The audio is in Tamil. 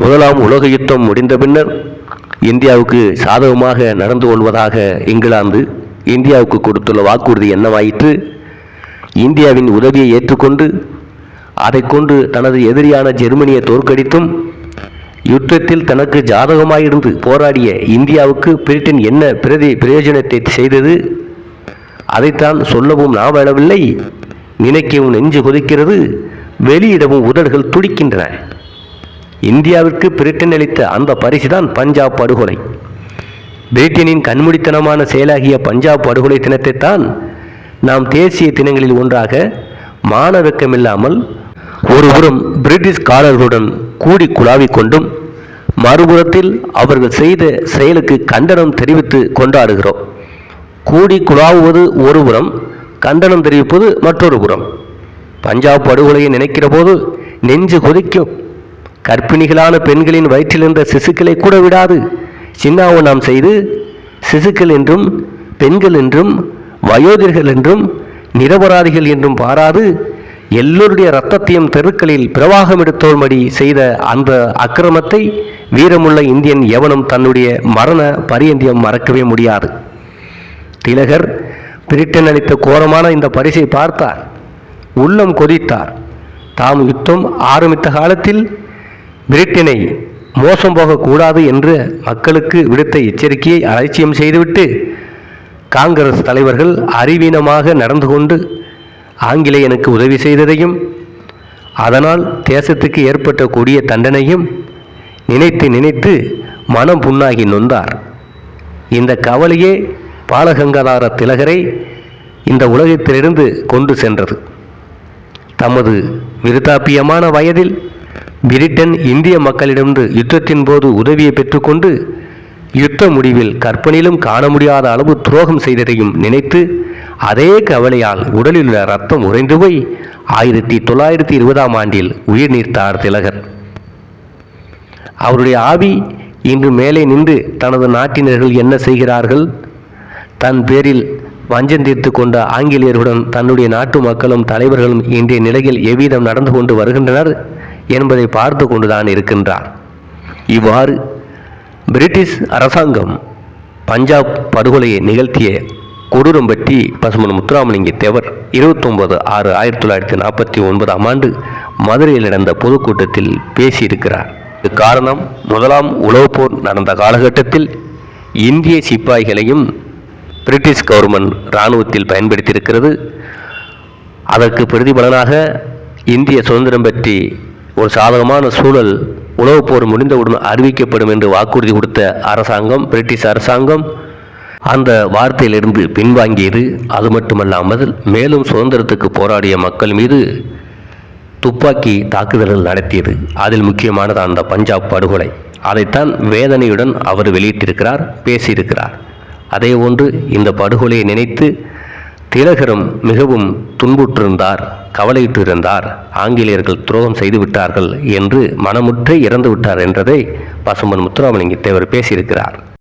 முதலாம் உலக யுத்தம் முடிந்த பின்னர் இந்தியாவுக்கு சாதகமாக நடந்து கொள்வதாக இங்கிலாந்து இந்தியாவுக்கு கொடுத்துள்ள வாக்குறுதி என்னவாயிற்று? இந்தியாவின் உதவியை ஏற்றுக்கொண்டு அதைக் கொண்டு தனது எதிரியான ஜெர்மனியை தோற்கடித்தும் யுத்தத்தில் தனக்கு ஜாதகமாயிருந்து போராடிய இந்தியாவுக்கு பிரிட்டன் என்ன பிரதி பிரயோஜனத்தை செய்தது? அதைத்தான் சொல்லவும் நாவலவில்லை நினைக்கவும் நெஞ்சு கொதிக்கிறது. வெளியிடவும் உதடுகள் துடிக்கின்றன. இந்தியாவிற்கு பிரிட்டன் அளித்த அந்த பரிசுதான் பஞ்சாப் படுகொலை. பிரிட்டனின் கண்மூடித்தனமான செயலாகிய பஞ்சாப் படுகொலை தினத்தைத்தான் நாம் தேசிய தினங்களில் ஒன்றாக மானவெக்கமில்லாமல் ஒருபுறம் பிரிட்டிஷ் காரர்களுடன் கூடி குழாவிக் கொண்டும் மறுபுறத்தில் அவர்கள் செய்த செயலுக்கு கண்டனம் தெரிவித்து கொண்டாடுகிறோம். கூடி குழாவுவது ஒருபுறம் கண்டனம் தெரிவிப்பது மற்றொரு புறம். பஞ்சாப் படுகொலையை நினைக்கிற போது நெஞ்சு கொதிக்கும். கர்ப்பிணிகளான பெண்களின் வயிற்றிலிருந்த சிசுக்களை கூட விடாது. சின்னாவனம் செய்து சிசுக்கள் என்றும் பெண்கள் என்றும் வயோதிகர்கள் என்றும் நிரபராதிகள் என்றும் பாராது எல்லோருடைய இரத்தத்தையும் தெருக்களில் பிரவாகம் எடுத்தோர்மடி செய்த அந்த அக்கிரமத்தை வீரமுள்ள இந்தியன் எவனும் தன்னுடைய மரண பரியந்தியம் மறக்கவே முடியாது. திலகர் பிரிட்டன் அளித்த கோரமான இந்த பரிசை பார்த்தார். உள்ளம் கொதித்தார். தாம் யுத்தம் ஆரம்பித்த காலத்தில் பிரிட்டனை மோசம் போகக்கூடாது என்று மக்களுக்கு விடுத்த எச்சரிக்கையை அலட்சியம் செய்துவிட்டு காங்கிரஸ் தலைவர்கள் அறிவீனமாக நடந்து கொண்டு ஆங்கிலேயனுக்கு உதவி செய்ததையும் அதனால் தேசத்துக்கு ஏற்பட்ட கொடிய தண்டனையும் நினைத்து நினைத்து மனம் புண்ணாகி நொந்தார். இந்த கவலையே பாலகங்காதார திலகரை இந்த உலகத்திலிருந்து கொண்டு சென்றது. தமது விருத்தாப்பியமான வயதில் பிரிட்டன் இந்திய மக்களிடமிருந்து யுத்தத்தின் போது உதவியை பெற்றுக்கொண்டு யுத்த முடிவில் கற்பனையிலும் காண முடியாத அளவு துரோகம் செய்ததையும் நினைத்து அதே கவலையால் உடலில் உள்ள ரத்தம் உறைந்து போய் ஆயிரத்தி தொள்ளாயிரத்தி இருபதாம் ஆண்டில் உயிர் நீர்த்தார் திலகர். அவருடைய ஆவி இன்று மேலே நின்று தனது நாட்டினர்கள் என்ன செய்கிறார்கள்? தன் பேரில் வஞ்சம் தீர்த்து கொண்ட ஆங்கிலேயருடன் தன்னுடைய நாட்டு மக்களும் தலைவர்களும் இன்றைய நிலையில் எவ்விதம் நடந்து கொண்டு வருகின்றனர்? என்பதை பார்த்து கொண்டுதான் இருக்கின்றார். இவ்வாறு பிரிட்டிஷ் அரசாங்கம் பஞ்சாப் படுகொலையை நிகழ்த்திய கொடூரம் பற்றி பசுமன் முத்துராமலிங்க தேவர் இருபத்தொன்பது ஆறு ஆயிரத்தி தொள்ளாயிரத்தி நாற்பத்தி ஒன்பதாம் ஆண்டு மதுரையில் நடந்த பொதுக்கூட்டத்தில் பேசியிருக்கிறார். காரணம் முதலாம் உலகப் போர் நடந்த காலகட்டத்தில் இந்திய சிப்பாய்களையும் பிரிட்டிஷ் கவர்மெண்ட் இராணுவத்தில் பயன்படுத்தியிருக்கிறது. அதற்கு பிரதிபலனாக இந்திய சுதந்திரம் பற்றி ஒரு சாதகமான சூழல் உலகப் போர் முடிந்தவுடன் அறிவிக்கப்படும் என்று வாக்குறுதி கொடுத்த அரசாங்கம் பிரிட்டிஷ் அரசாங்கம் அந்த வார்த்தையிலிருந்து பின்வாங்கியது. அது மட்டுமல்லாமல் மேலும் சுதந்திரத்துக்கு போராடிய மக்கள் மீது துப்பாக்கி தாக்குதல்கள் நடத்தியது. அதில் முக்கியமானது அந்த பஞ்சாப் படுகொலை. அதைத்தான் வேதனையுடன் அவர் வெளியிட்டிருக்கிறார் பேசியிருக்கிறார். அதே ஒன்று இந்த படுகொலையை நினைத்து திலகரும் மிகவும் துன்புற்றிருந்தார் கவலையிட்டு இருந்தார் ஆங்கிலேயர்கள் துரோகம் செய்து விட்டார்கள் என்று மனமுற்றே இறந்து விட்டார் என்றதை பசும்பன் முத்துராமலிங்க தேவர் பேசியிருக்கிறார்.